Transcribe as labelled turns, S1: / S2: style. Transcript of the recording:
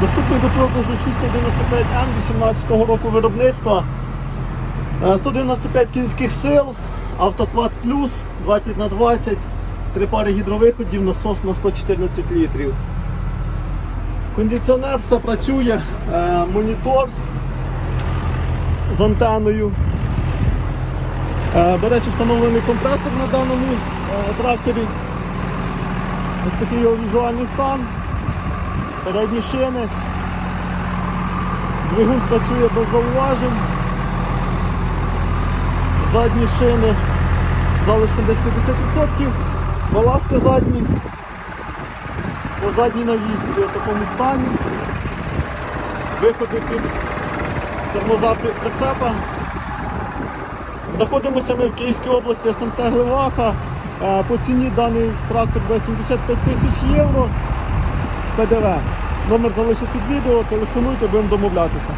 S1: Доступний до продажу 695М 18 року виробництва. Е, 195 кінських сил, автоклад плюс 20 на 20 три пари гідровиходів, насос на 114 літрів. Кондиціонер все працює, е, монітор з антеною. Е, До речі, встановлений компресор на даному е, тракторі. Ось такий його візуальний стан. Передні шини. Двигун працює без зауважень. Задні шини залишком десь 50%. Баласти задні. По задній навісці в такому стані. Виходи під тормоза прицепа. Знаходимося ми в Київській області СМТ Гливаха. Е, По ціні даний трактор буде 75 тисяч євро ПДВ. Номер залишу під відео, телефонуйте, будемо домовлятися.